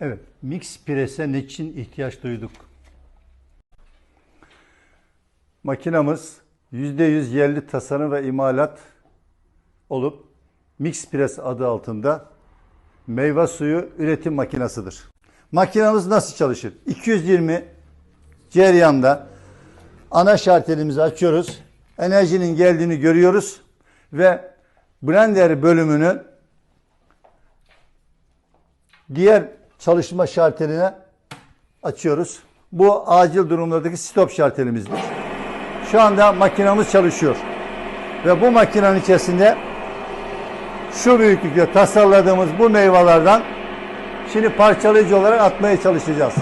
Evet, mix prese ne için ihtiyaç duyduk? Makinamız %100 yerli tasarım ve imalat olup mix press adı altında meyve suyu üretim makinasıdır. Makinamız nasıl çalışır? 220 ceryanda ana şartelimizi açıyoruz. Enerjinin geldiğini görüyoruz ve blender bölümünü diğer çalışma şarteline açıyoruz. Bu acil durumlardaki stop şartelimizdir. Şu anda makinamız çalışıyor. Ve bu makinenin içerisinde şu büyüklükte tasarladığımız bu meyvelerden şimdi parçalayıcı olarak atmaya çalışacağız.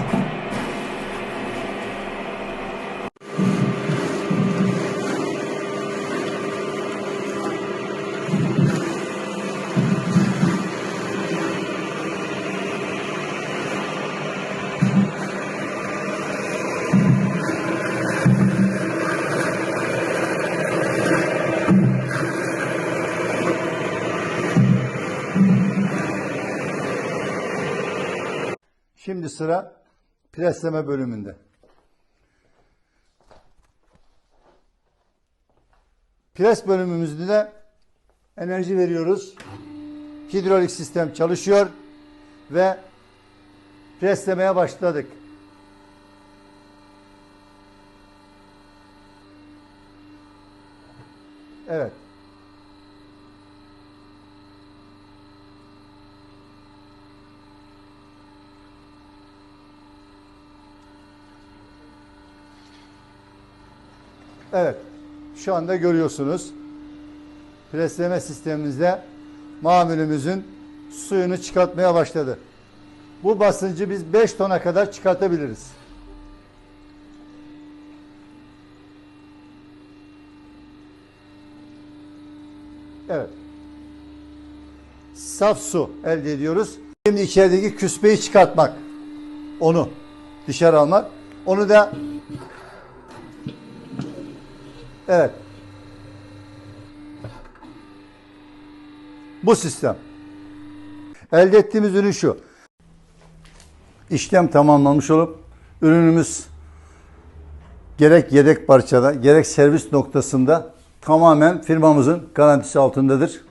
Şimdi sıra presleme bölümünde. Pres bölümümüzde de enerji veriyoruz. Hidrolik sistem çalışıyor ve preslemeye başladık. Evet. Evet. Şu anda görüyorsunuz. Presleme sistemimizde mamülümüzün suyunu çıkartmaya başladı. Bu basıncı biz 5 tona kadar çıkartabiliriz. Evet. Saf su elde ediyoruz. Şimdi içerideki küspeyi çıkartmak. Onu dışarı almak. Onu da Evet. Bu sistem. Elde ettiğimiz ürün şu. İşlem tamamlanmış olup ürünümüz gerek yedek parçada gerek servis noktasında tamamen firmamızın garantisi altındadır.